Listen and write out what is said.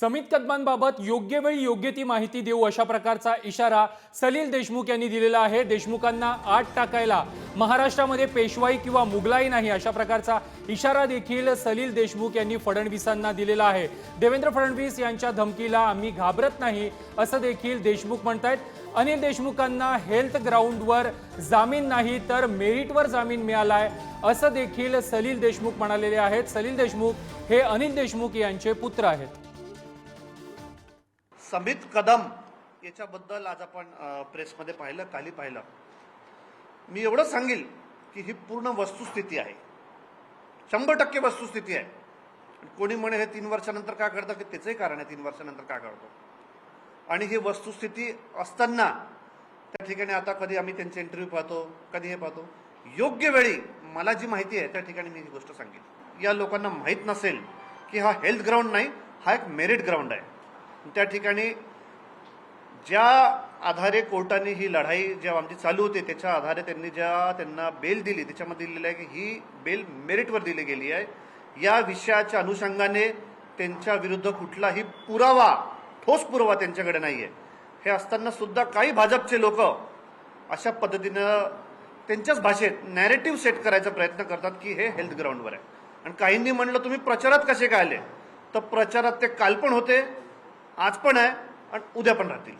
समित कदमांबाबत योग्य वेळी योग्य ती माहिती देऊ अशा प्रकारचा इशारा सलील देशमुख यांनी दिलेला आहे. देशमुखांना आत टाकायला महाराष्ट्रामध्ये पेशवाई किंवा मुघलाई नाही अशा प्रकारचा इशारा देखील सलील देशमुख यांनी फडणवीसांना दिलेला आहे. देवेंद्र फडणवीस यांच्या धमकीला आम्ही घाबरत नाही असं देखील देशमुख म्हणतायत. अनिल देशमुखांना हेल्थ ग्राउंडवर जामीन नाही तर मेरिटवर जामीन मिळालाय असं देखील सलील देशमुख म्हणालेले आहेत. सलील देशमुख हे अनिल देशमुख यांचे पुत्र आहेत. समित कदम याच्याबद्दल आज आपण प्रेसमध्ये पाहिलं काली पाहिलं. मी एवढं सांगेल की ही पूर्ण वस्तुस्थिती आहे. शंभर टक्के वस्तुस्थिती आहे. कोणी म्हणे हे तीन वर्षानंतर का करतं की त्याचंही कारण आहे तीन वर्षानंतर का करतो आणि ही वस्तुस्थिती असताना त्या ठिकाणी आता कधी आम्ही त्यांचे इंटरव्ह्यू पाहतो कधी हे पाहतो? योग्य वेळी मला जी माहिती आहे त्या ठिकाणी मी ही गोष्ट सांगेन. या लोकांना माहीत नसेल की हा हेल्थ ग्राउंड नाही हा एक मेरिट ग्राउंड आहे. त्या ठिकाणी ज्या आधारे कोर्टाने ही लढाई जेव्हा आमची चालू होती त्याच्या आधारे त्यांनी ज्या त्यांना बेल दिली त्याच्यामध्ये दिलेलं आहे की ही बेल मेरिटवर दिली गेली आहे. या विषयाच्या अनुषंगाने त्यांच्या विरुद्ध कुठलाही पुरावा ठोस पुरावा त्यांच्याकडे नाही आहे हे असताना सुद्धा काही भाजपचे लोक अशा पद्धतीनं त्यांच्याच भाषेत नॅरेटिव्ह सेट करायचा प्रयत्न करतात की हे हेल्थ ग्राउंडवर आहे. आणि काहींनी म्हणलं तुम्ही प्रचारात कसे काय आले? तर प्रचारात ते काल पण होते आज पण आहे आणि उद्या पण राहतील.